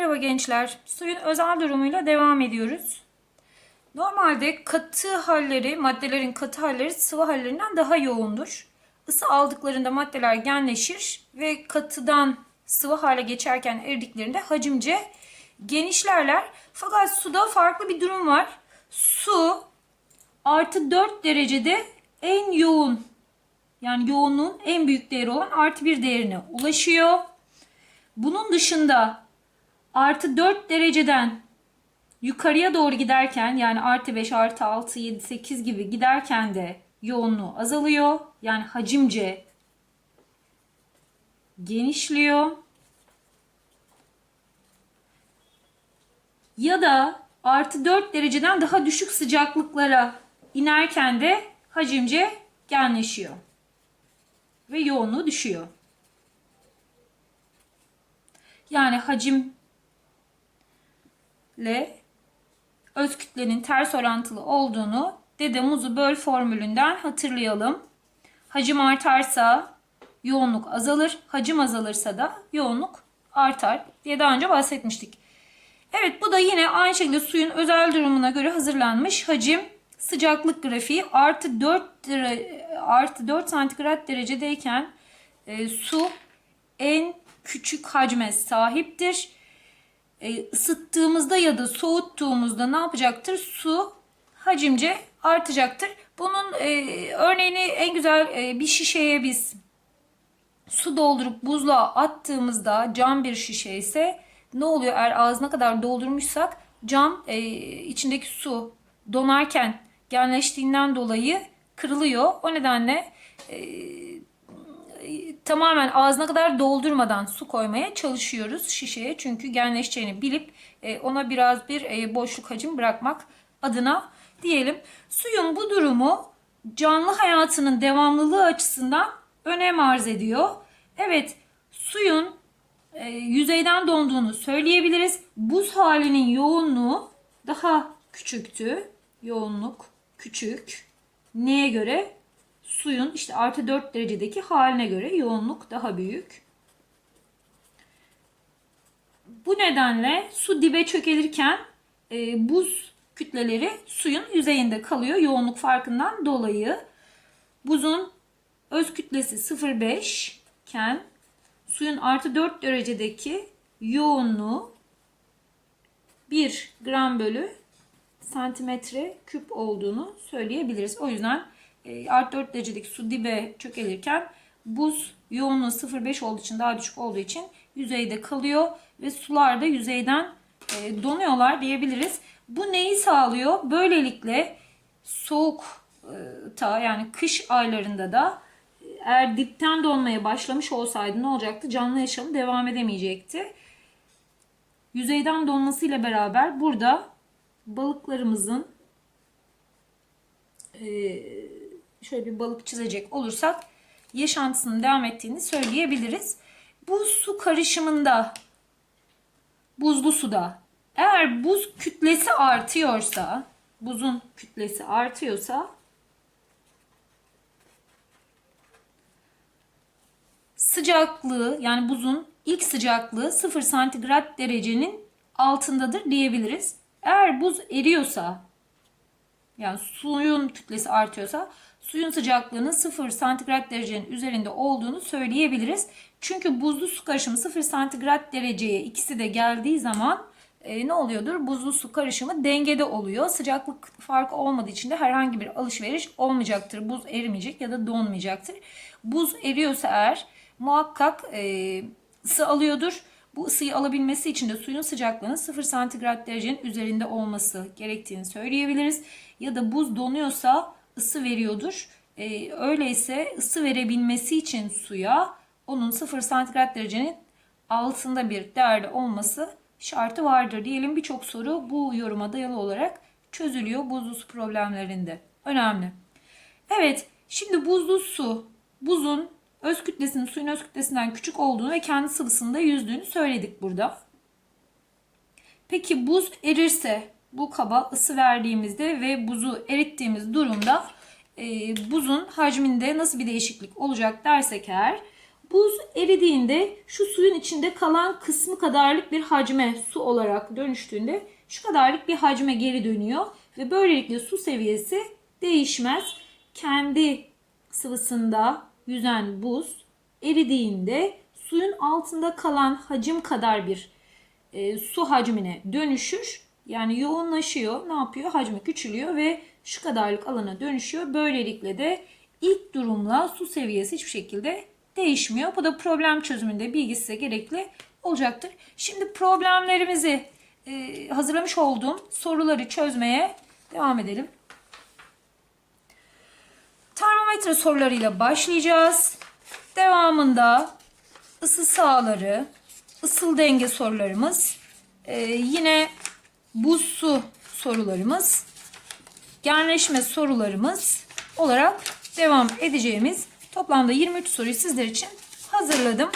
Merhaba gençler. Suyun özel durumuyla devam ediyoruz. Normalde katı halleri, maddelerin katı halleri sıvı hallerinden daha yoğundur. Isı aldıklarında maddeler genleşir ve katıdan sıvı hale geçerken eridiklerinde hacimce genişlerler. Fakat suda farklı bir durum var. Su artı 4 derecede en yoğun yani yoğunluğun en büyük değeri olan artı 1 değerine ulaşıyor. Bunun dışında artı 4 dereceden yukarıya doğru giderken yani artı 5, artı 6, 7, 8 gibi giderken de yoğunluğu azalıyor. Yani hacimce genişliyor. Ya da artı 4 dereceden daha düşük sıcaklıklara inerken de hacimce genleşiyor. Ve yoğunluğu düşüyor. Yani hacimle öz kütlenin ters orantılı olduğunu dede muzu böl formülünden hatırlayalım. Hacim artarsa yoğunluk azalır, hacim azalırsa da yoğunluk artar diye daha önce bahsetmiştik. Evet bu da yine aynı şekilde suyun özel durumuna göre hazırlanmış hacim sıcaklık grafiği artı 4 artı 4 santigrat derecedeyken e, su en küçük hacme sahiptir. E, ısıttığımızda ya da soğuttuğumuzda ne yapacaktır? Su hacimce artacaktır. Bunun e, örneğini en güzel e, bir şişeye biz su doldurup buzluğa attığımızda cam bir şişe ise ne oluyor? Eğer ağzına kadar doldurmuşsak cam e, içindeki su donarken genleştiğinden dolayı kırılıyor. O nedenle e, tamamen ağzına kadar doldurmadan su koymaya çalışıyoruz şişeye. Çünkü genleşeceğini bilip e, ona biraz bir e, boşluk hacim bırakmak adına diyelim. Suyun bu durumu canlı hayatının devamlılığı açısından önem arz ediyor. Evet suyun e, yüzeyden donduğunu söyleyebiliriz. Buz halinin yoğunluğu daha küçüktü. Yoğunluk küçük. Neye göre? Suyun işte artı 4 derecedeki haline göre yoğunluk daha büyük. Bu nedenle su dibe çökelirken e, buz kütleleri suyun yüzeyinde kalıyor yoğunluk farkından dolayı. Buzun öz kütlesi 0,5 iken suyun artı 4 derecedeki yoğunluğu 1 gram bölü santimetre küp olduğunu söyleyebiliriz. O yüzden artı 4 derecelik su dibe çökelirken buz yoğunluğu 0,5 olduğu için daha düşük olduğu için yüzeyde kalıyor ve sular da yüzeyden e, donuyorlar diyebiliriz. Bu neyi sağlıyor? Böylelikle soğukta yani kış aylarında da eğer dipten donmaya başlamış olsaydı ne olacaktı? Canlı yaşamı devam edemeyecekti. Yüzeyden donmasıyla beraber burada balıklarımızın şöyle bir balık çizecek olursak yaşantısının devam ettiğini söyleyebiliriz. Bu su karışımında buzlu suda eğer buz kütlesi artıyorsa buzun kütlesi artıyorsa sıcaklığı yani buzun ilk sıcaklığı 0 santigrat derecenin altındadır diyebiliriz. Eğer buz eriyorsa yani suyun kütlesi artıyorsa suyun sıcaklığının 0 santigrat derecenin üzerinde olduğunu söyleyebiliriz. Çünkü buzlu su karışımı 0 santigrat dereceye ikisi de geldiği zaman e, ne oluyordur? Buzlu su karışımı dengede oluyor. Sıcaklık farkı olmadığı için de herhangi bir alışveriş olmayacaktır. Buz erimeyecek ya da donmayacaktır. Buz eriyorsa eğer muhakkak e, ısı alıyordur. Bu ısıyı alabilmesi için de suyun sıcaklığının 0 santigrat derecenin üzerinde olması gerektiğini söyleyebiliriz. Ya da buz donuyorsa ısı veriyordur. E, öyleyse ısı verebilmesi için suya onun 0 santigrat derecenin altında bir değerde olması şartı vardır. Diyelim birçok soru bu yoruma dayalı olarak çözülüyor buzlu su problemlerinde. Önemli. Evet şimdi buzlu su buzun öz kütlesinin suyun öz kütlesinden küçük olduğunu ve kendi sıvısında yüzdüğünü söyledik burada. Peki buz erirse bu kaba ısı verdiğimizde ve buzu erittiğimiz durumda e, buzun hacminde nasıl bir değişiklik olacak dersek eğer Buz eridiğinde şu suyun içinde kalan kısmı kadarlık bir hacme su olarak dönüştüğünde şu kadarlık bir hacme geri dönüyor ve böylelikle su seviyesi değişmez. Kendi sıvısında yüzen buz eridiğinde suyun altında kalan hacim kadar bir e, su hacmine dönüşür. Yani yoğunlaşıyor. Ne yapıyor? Hacmi küçülüyor ve şu kadarlık alana dönüşüyor. Böylelikle de ilk durumla su seviyesi hiçbir şekilde değişmiyor. Bu da problem çözümünde bilgi size gerekli olacaktır. Şimdi problemlerimizi e, hazırlamış olduğum soruları çözmeye devam edelim. Termometre sorularıyla başlayacağız. Devamında ısı sahaları, ısıl denge sorularımız, e, yine buz su sorularımız, genleşme sorularımız olarak devam edeceğimiz toplamda 23 soruyu sizler için hazırladım.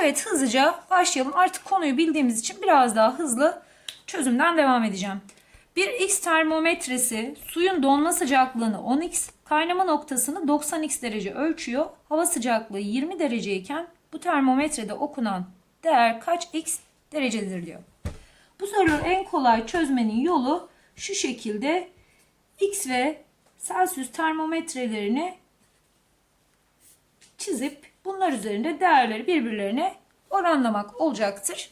Evet hızlıca başlayalım. Artık konuyu bildiğimiz için biraz daha hızlı çözümden devam edeceğim. Bir X termometresi suyun donma sıcaklığını 10x, kaynama noktasını 90x derece ölçüyor. Hava sıcaklığı 20 dereceyken bu termometrede okunan değer kaç x derecedir diyor. Bu soruyu en kolay çözmenin yolu şu şekilde x ve Celsius termometrelerini çizip bunlar üzerinde değerleri birbirlerine oranlamak olacaktır.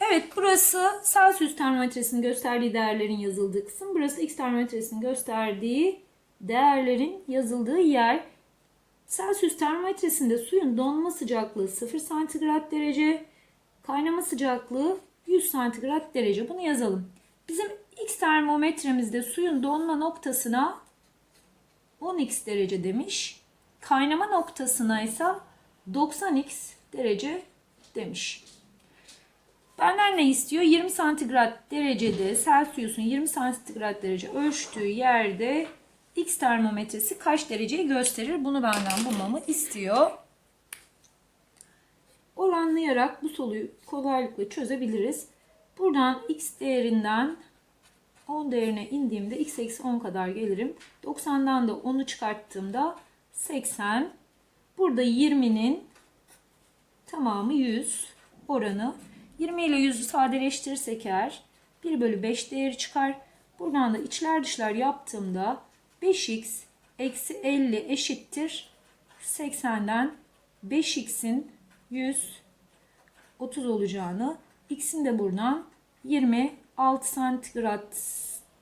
Evet burası Celsius termometresinin gösterdiği değerlerin yazıldığı kısım. Burası X termometresinin gösterdiği değerlerin yazıldığı yer. Celsius termometresinde suyun donma sıcaklığı 0 santigrat derece, kaynama sıcaklığı 100 santigrat derece. Bunu yazalım. Bizim X termometremizde suyun donma noktasına 10x derece demiş. Kaynama noktasına ise 90x derece demiş. Benden ne istiyor? 20 santigrat derecede Celsius'un 20 santigrat derece ölçtüğü yerde X termometresi kaç dereceyi gösterir? Bunu benden bulmamı istiyor. Oranlayarak bu soruyu kolaylıkla çözebiliriz. Buradan X değerinden 10 değerine indiğimde X eksi 10 kadar gelirim. 90'dan da 10'u çıkarttığımda 80. Burada 20'nin tamamı 100 oranı. 20 ile 100'ü sadeleştirirsek eğer 1 bölü 5 değeri çıkar. Buradan da içler dışlar yaptığımda 5x eksi 50 eşittir 80'den 5x'in 100 30 olacağını x'in de buradan 26 santigrat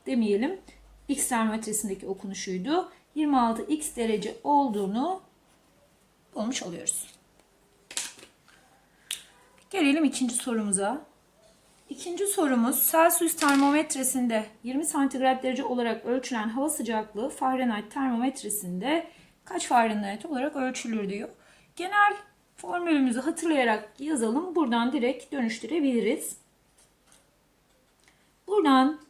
demeyelim. X termometresindeki okunuşuydu. 26 x derece olduğunu bulmuş oluyoruz. Gelelim ikinci sorumuza. İkinci sorumuz Celsius termometresinde 20 santigrat derece olarak ölçülen hava sıcaklığı Fahrenheit termometresinde kaç Fahrenheit olarak ölçülür diyor. Genel formülümüzü hatırlayarak yazalım. Buradan direkt dönüştürebiliriz. Buradan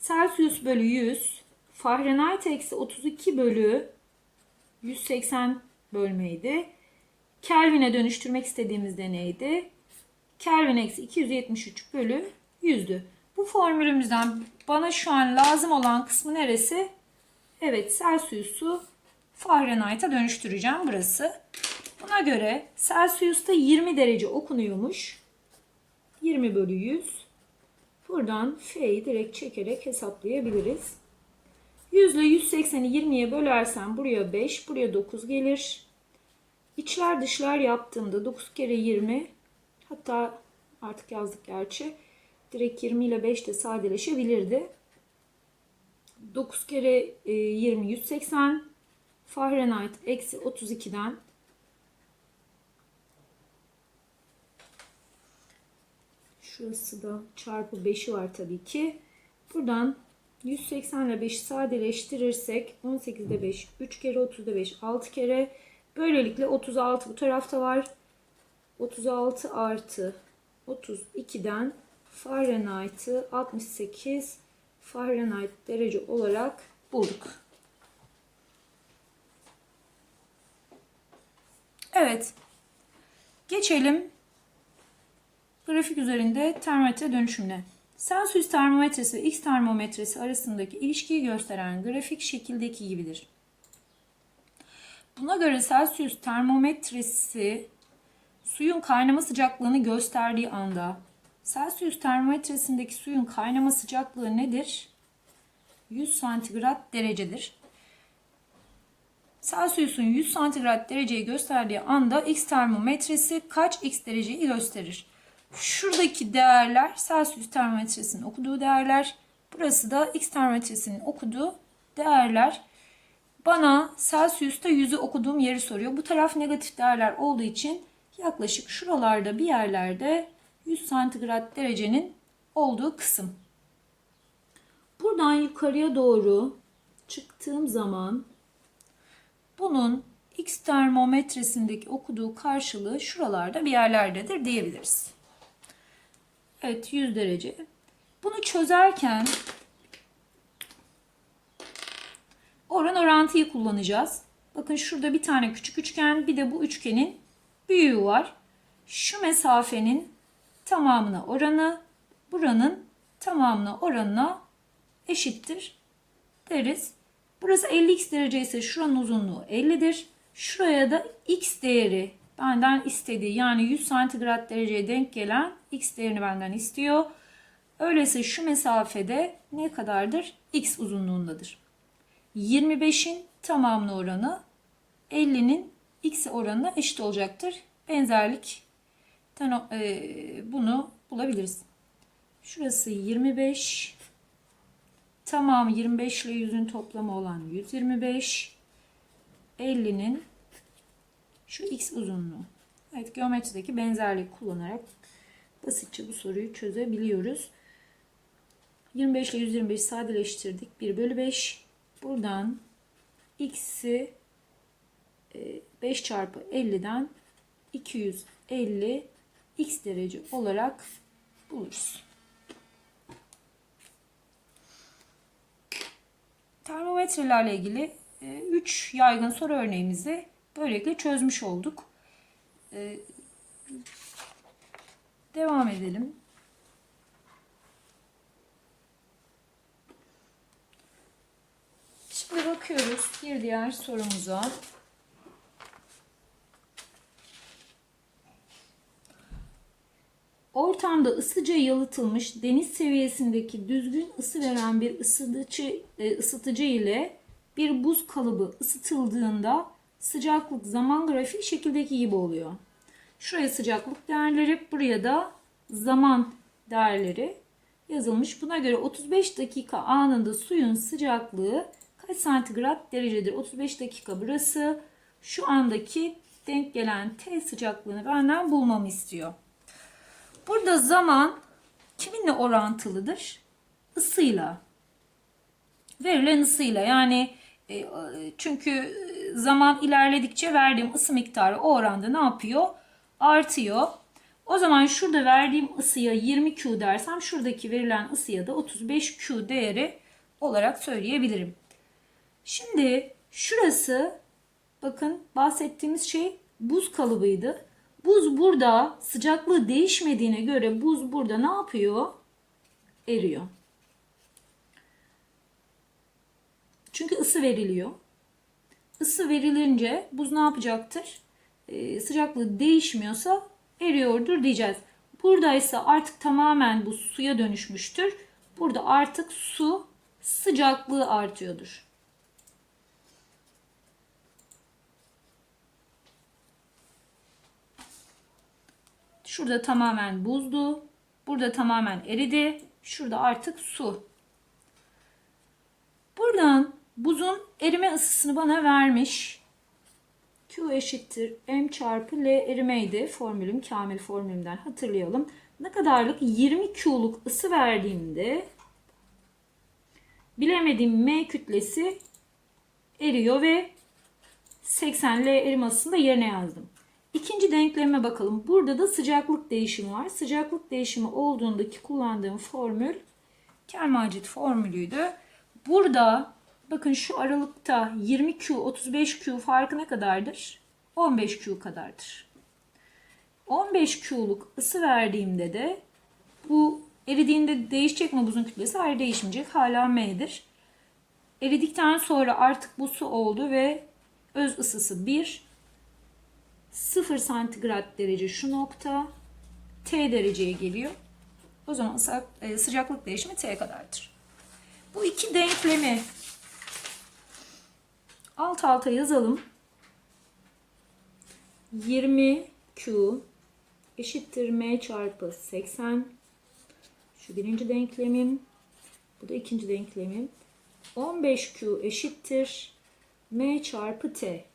Celsius bölü 100 Fahrenheit eksi 32 bölü 180 bölmeydi. Kelvin'e dönüştürmek istediğimizde neydi? Kelvin eksi 273 bölü 100'dü. Bu formülümüzden bana şu an lazım olan kısmı neresi? Evet Celsius'u Fahrenheit'a dönüştüreceğim burası. Buna göre Celsius'ta 20 derece okunuyormuş. 20 bölü 100. Buradan F'yi direkt çekerek hesaplayabiliriz. 100 ile 180'i 20'ye bölersem buraya 5, buraya 9 gelir. İçler dışlar yaptığımda 9 kere 20 hatta artık yazdık gerçi. Direkt 20 ile 5 de sadeleşebilirdi. 9 kere 20 180 Fahrenheit eksi 32'den Şurası da çarpı 5'i var tabii ki. Buradan 180 ile 5'i sadeleştirirsek 18'de 5, 3 kere 30'da 5, 6 kere. Böylelikle 36 bu tarafta var. 36 artı 32'den Fahrenheit'ı 68 Fahrenheit derece olarak bulduk. Evet. Geçelim grafik üzerinde termometre dönüşümüne. Celsius termometresi ve X termometresi arasındaki ilişkiyi gösteren grafik şekildeki gibidir. Buna göre Celsius termometresi suyun kaynama sıcaklığını gösterdiği anda Celsius termometresindeki suyun kaynama sıcaklığı nedir? 100 santigrat derecedir. Celsius'un 100 santigrat dereceyi gösterdiği anda X termometresi kaç X dereceyi gösterir? Şuradaki değerler Celsius termometresinin okuduğu değerler. Burası da X termometresinin okuduğu değerler. Bana Celsius'ta 100'ü okuduğum yeri soruyor. Bu taraf negatif değerler olduğu için yaklaşık şuralarda bir yerlerde 100 santigrat derecenin olduğu kısım. Buradan yukarıya doğru çıktığım zaman bunun X termometresindeki okuduğu karşılığı şuralarda bir yerlerdedir diyebiliriz. Evet 100 derece. Bunu çözerken oran orantıyı kullanacağız. Bakın şurada bir tane küçük üçgen bir de bu üçgenin büyüğü var. Şu mesafenin tamamına oranı buranın tamamına oranına eşittir deriz. Burası 50x derece ise şuranın uzunluğu 50'dir. Şuraya da x değeri benden istediği yani 100 santigrat dereceye denk gelen x değerini benden istiyor. Öyleyse şu mesafede ne kadardır? x uzunluğundadır. 25'in tamamına oranı 50'nin x oranına eşit olacaktır. Benzerlik e, bunu bulabiliriz. Şurası 25 tamamı 25 ile 100'ün toplamı olan 125 50'nin şu x uzunluğu. Evet geometrideki benzerlik kullanarak basitçe bu soruyu çözebiliyoruz. 25 ile 125 sadeleştirdik. 1 bölü 5. Buradan x'i 5 e, çarpı 50'den 250 x derece olarak buluruz. Termometrelerle ilgili 3 yaygın soru örneğimizi böylelikle çözmüş olduk. E, devam edelim. Şimdi bakıyoruz bir diğer sorumuza. Ortamda ısıca yalıtılmış deniz seviyesindeki düzgün ısı veren bir ısıtıcı, e, ısıtıcı ile bir buz kalıbı ısıtıldığında sıcaklık zaman grafiği şekildeki gibi oluyor. Şuraya sıcaklık değerleri, buraya da zaman değerleri yazılmış. Buna göre 35 dakika anında suyun sıcaklığı kaç santigrat derecedir? 35 dakika burası. Şu andaki denk gelen T sıcaklığını benden bulmamı istiyor. Burada zaman kiminle orantılıdır? Isıyla. Verilen ısıyla. Yani e, çünkü zaman ilerledikçe verdiğim ısı miktarı o oranda ne yapıyor? Artıyor. O zaman şurada verdiğim ısıya 20 Q dersem şuradaki verilen ısıya da 35 Q değeri olarak söyleyebilirim. Şimdi şurası bakın bahsettiğimiz şey buz kalıbıydı. Buz burada sıcaklığı değişmediğine göre buz burada ne yapıyor? Eriyor. Çünkü ısı veriliyor. Isı verilince buz ne yapacaktır? Ee, sıcaklığı değişmiyorsa eriyordur diyeceğiz. Buradaysa artık tamamen bu suya dönüşmüştür. Burada artık su sıcaklığı artıyordur. Şurada tamamen buzdu. Burada tamamen eridi. Şurada artık su. Buradan buzun erime ısısını bana vermiş. Q eşittir M çarpı L erimeydi. Formülüm Kamil formülümden hatırlayalım. Ne kadarlık? 20 Q'luk ısı verdiğimde bilemediğim M kütlesi eriyor ve 80 L erim ısısını da yerine yazdım. İkinci denkleme bakalım. Burada da sıcaklık değişimi var. Sıcaklık değişimi olduğundaki kullandığım formül Kermacit formülüydü. Burada bakın şu aralıkta 20Q 35Q farkı ne kadardır? 15Q kadardır. 15Q'luk ısı verdiğimde de bu Eridiğinde değişecek mi buzun kütlesi? Hayır değişmeyecek. Hala M'dir. Eridikten sonra artık bu su oldu ve öz ısısı 1. 0 santigrat derece şu nokta. T dereceye geliyor. O zaman e, sıcaklık değişimi T kadardır. Bu iki denklemi alt alta yazalım. 20 Q eşittir M çarpı 80. Şu birinci denklemim. Bu da ikinci denklemim. 15Q eşittir M çarpı T.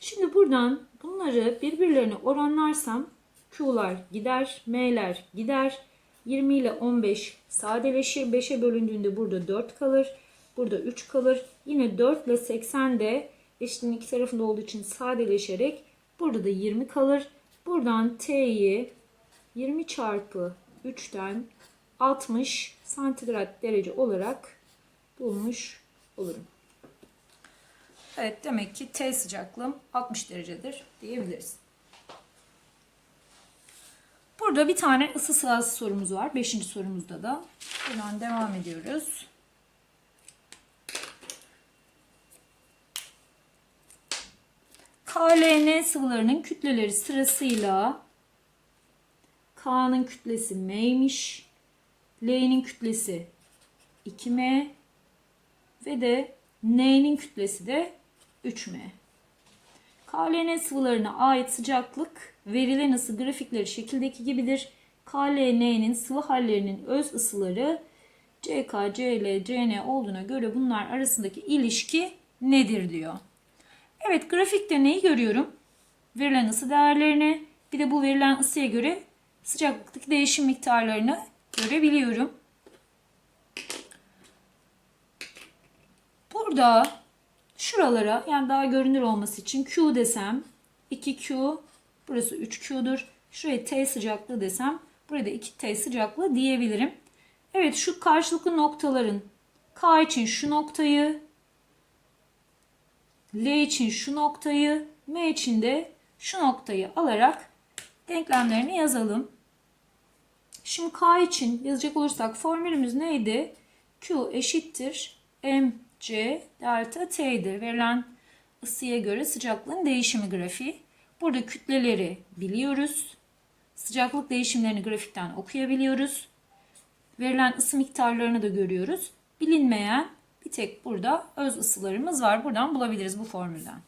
Şimdi buradan bunları birbirlerine oranlarsam Q'lar gider, M'ler gider. 20 ile 15 sadeleşir. 5'e bölündüğünde burada 4 kalır. Burada 3 kalır. Yine 4 ile 80 de eşitliğin iki tarafında olduğu için sadeleşerek burada da 20 kalır. Buradan T'yi 20 çarpı 3'ten 60 santigrat derece olarak bulmuş olurum. Evet demek ki T sıcaklığım 60 derecedir diyebiliriz. Burada bir tane ısı sırası sorumuz var. Beşinci sorumuzda da. Buradan devam ediyoruz. KLN sıvılarının kütleleri sırasıyla K'nın kütlesi M'ymiş. L'nin kütlesi 2M ve de N'nin kütlesi de 3M. KLN sıvılarına ait sıcaklık verilen ısı grafikleri şekildeki gibidir. KLN'nin sıvı hallerinin öz ısıları CK, CL, CN olduğuna göre bunlar arasındaki ilişki nedir diyor. Evet grafikte neyi görüyorum? Verilen ısı değerlerini bir de bu verilen ısıya göre sıcaklıktaki değişim miktarlarını görebiliyorum. Burada şuralara yani daha görünür olması için Q desem 2Q burası 3Q'dur. Şuraya T sıcaklığı desem burada 2T sıcaklığı diyebilirim. Evet şu karşılıklı noktaların K için şu noktayı L için şu noktayı M için de şu noktayı alarak denklemlerini yazalım. Şimdi K için yazacak olursak formülümüz neydi? Q eşittir mc delta t'dir. Verilen ısıya göre sıcaklığın değişimi grafiği. Burada kütleleri biliyoruz. Sıcaklık değişimlerini grafikten okuyabiliyoruz. Verilen ısı miktarlarını da görüyoruz. Bilinmeyen bir tek burada öz ısılarımız var. Buradan bulabiliriz bu formülden.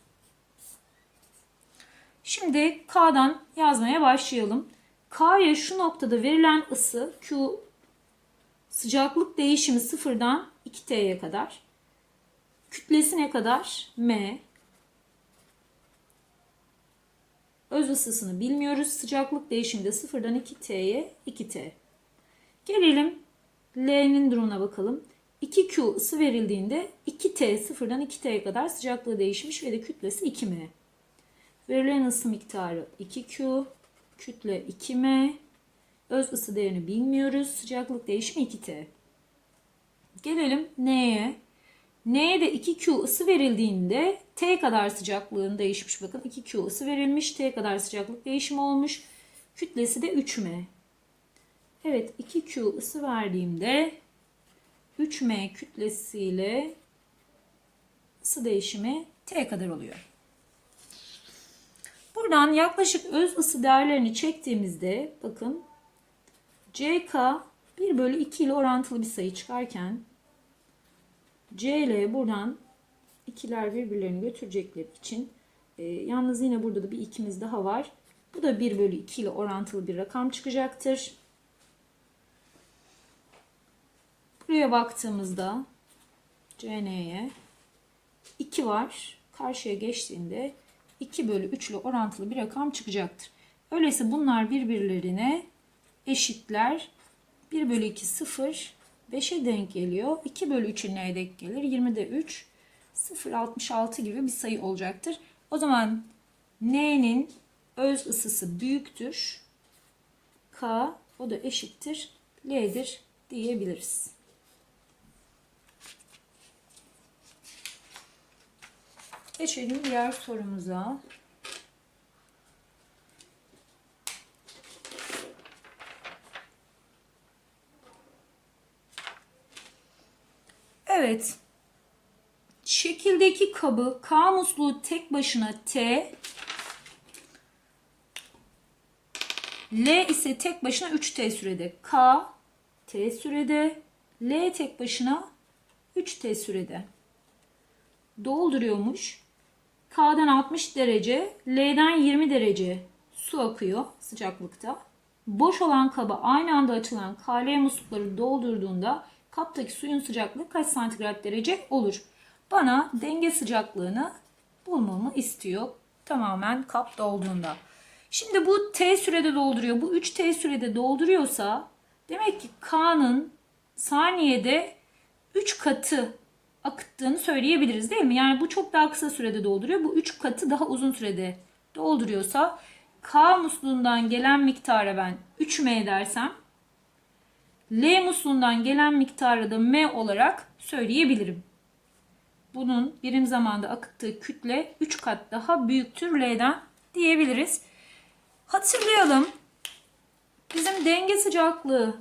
Şimdi K'dan yazmaya başlayalım. K'ya şu noktada verilen ısı Q sıcaklık değişimi sıfırdan 2T'ye kadar. Kütlesi ne kadar? M. Öz ısısını bilmiyoruz. Sıcaklık değişimi de sıfırdan 2T'ye 2T. Gelelim L'nin durumuna bakalım. 2Q ısı verildiğinde 2T sıfırdan 2T'ye kadar sıcaklığı değişmiş ve de kütlesi 2M. Verilen ısı miktarı 2Q, kütle 2M, öz ısı değerini bilmiyoruz. Sıcaklık değişimi 2T. Gelelim N'ye. N'ye de 2Q ısı verildiğinde T kadar sıcaklığın değişmiş. Bakın 2Q ısı verilmiş. T kadar sıcaklık değişimi olmuş. Kütlesi de 3M. Evet 2Q ısı verdiğimde 3M kütlesiyle ısı değişimi T kadar oluyor. Buradan yaklaşık öz ısı değerlerini çektiğimizde bakın CK 1 bölü 2 ile orantılı bir sayı çıkarken CL buradan ikiler birbirlerini götürecekleri için e, yalnız yine burada da bir ikimiz daha var. Bu da 1 bölü 2 ile orantılı bir rakam çıkacaktır. Buraya baktığımızda CN'ye 2 var. Karşıya geçtiğinde 2 bölü 3 ile orantılı bir rakam çıkacaktır. Öyleyse bunlar birbirlerine eşitler. 1 bölü 2 0 5'e denk geliyor. 2 bölü 3'ün neye denk gelir? 20'de 3 0 66 gibi bir sayı olacaktır. O zaman N'nin öz ısısı büyüktür. K o da eşittir. L'dir diyebiliriz. Geçelim diğer sorumuza. Evet. Şekildeki kabı K musluğu tek başına T, L ise tek başına 3T sürede. K T sürede, L tek başına 3T sürede. Dolduruyormuş. K'dan 60 derece, L'den 20 derece su akıyor sıcaklıkta. Boş olan kaba aynı anda açılan KL muslukları doldurduğunda kaptaki suyun sıcaklığı kaç santigrat derece olur? Bana denge sıcaklığını bulmamı istiyor. Tamamen kap dolduğunda. Şimdi bu T sürede dolduruyor. Bu 3 T sürede dolduruyorsa demek ki K'nın saniyede 3 katı akıttığını söyleyebiliriz değil mi? Yani bu çok daha kısa sürede dolduruyor. Bu 3 katı daha uzun sürede dolduruyorsa K musluğundan gelen miktara ben 3M dersem L musluğundan gelen miktarı da M olarak söyleyebilirim. Bunun birim zamanda akıttığı kütle 3 kat daha büyüktür L'den diyebiliriz. Hatırlayalım. Bizim denge sıcaklığı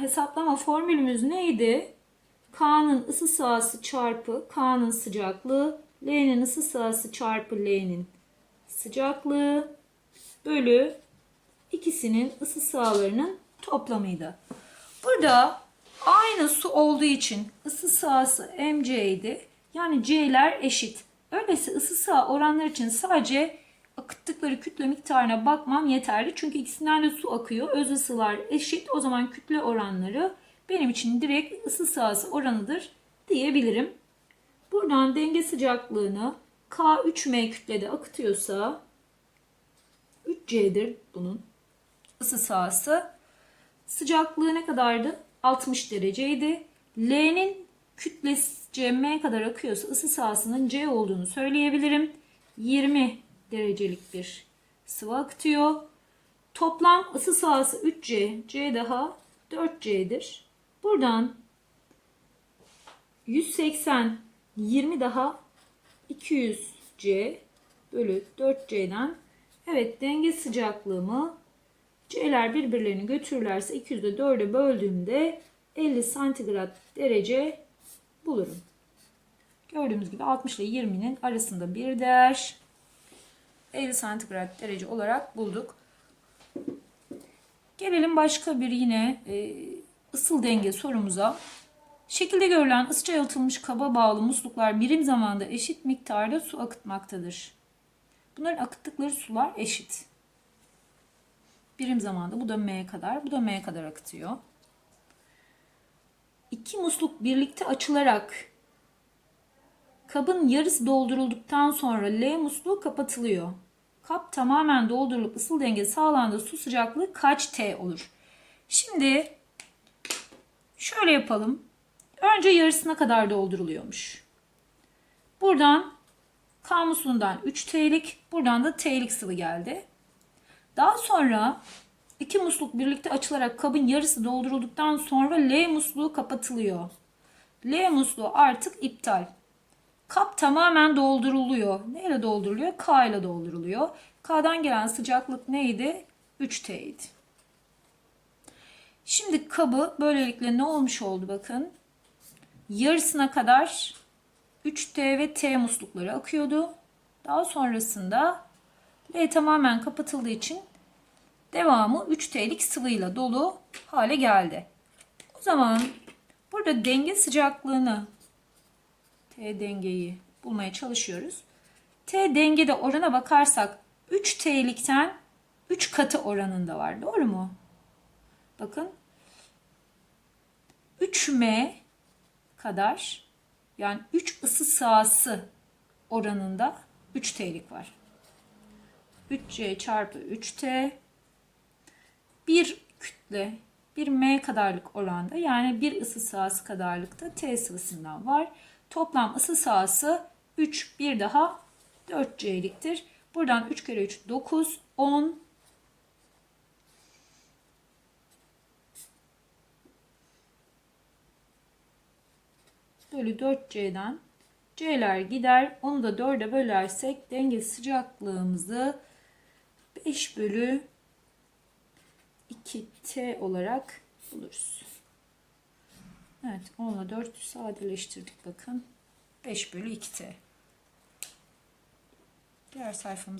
hesaplama formülümüz neydi? K'nın ısı sahası çarpı K'nın sıcaklığı, L'nin ısı sahası çarpı L'nin sıcaklığı bölü ikisinin ısı sahalarının toplamıydı. Burada aynı su olduğu için ısı sahası mc idi. Yani c'ler eşit. Öyleyse ısı saha oranları için sadece akıttıkları kütle miktarına bakmam yeterli. Çünkü ikisinden de su akıyor. Öz ısılar eşit. O zaman kütle oranları benim için direkt ısı sahası oranıdır diyebilirim. Buradan denge sıcaklığını K3M kütlede akıtıyorsa 3C'dir bunun ısı sahası. Sıcaklığı ne kadardı? 60 dereceydi. L'nin kütlesi M kadar akıyorsa ısı sahasının C olduğunu söyleyebilirim. 20 derecelik bir sıvı akıtıyor. Toplam ısı sahası 3C, C daha 4C'dir. Buradan 180, 20 daha 200C bölü 4C'den evet denge sıcaklığımı C'ler birbirlerini götürürlerse 200'de 4'e böldüğümde 50 santigrat derece bulurum. Gördüğümüz gibi 60 ile 20'nin arasında bir değer 50 santigrat derece olarak bulduk. Gelelim başka bir yine e, ısıl denge sorumuza. Şekilde görülen ısıca yalıtılmış kaba bağlı musluklar birim zamanda eşit miktarda su akıtmaktadır. Bunların akıttıkları sular eşit. Birim zamanda bu M kadar, bu M kadar akıtıyor. İki musluk birlikte açılarak kabın yarısı doldurulduktan sonra L musluğu kapatılıyor. Kap tamamen doldurulup ısıl denge sağlandığı su sıcaklığı kaç T olur? Şimdi şöyle yapalım. Önce yarısına kadar dolduruluyormuş. Buradan K musluğundan 3 T'lik, buradan da T'lik sıvı geldi. Daha sonra iki musluk birlikte açılarak kabın yarısı doldurulduktan sonra L musluğu kapatılıyor. L musluğu artık iptal. Kap tamamen dolduruluyor. Neyle dolduruluyor? K ile dolduruluyor. K'dan gelen sıcaklık neydi? 3T idi. Şimdi kabı böylelikle ne olmuş oldu bakın. Yarısına kadar 3T ve T muslukları akıyordu. Daha sonrasında L tamamen kapatıldığı için devamı 3T'lik sıvıyla dolu hale geldi. O zaman burada denge sıcaklığını T dengeyi bulmaya çalışıyoruz. T dengede orana bakarsak 3T'likten 3 katı oranında var. Doğru mu? Bakın 3M kadar yani 3 ısı sahası oranında 3T'lik var. 3C çarpı 3T bir kütle bir M kadarlık oranda yani bir ısı sahası kadarlıkta T sıvısından var. Toplam ısı sahası 3 bir daha 4C'liktir. Buradan 3 kere 3 9 10 bölü 4C'den C'ler gider. Onu da 4'e bölersek denge sıcaklığımızı 5 bölü 2T olarak buluruz. Evet 10 ile 4 sadeleştirdik bakın. 5 bölü 2t. Diğer sayfamıza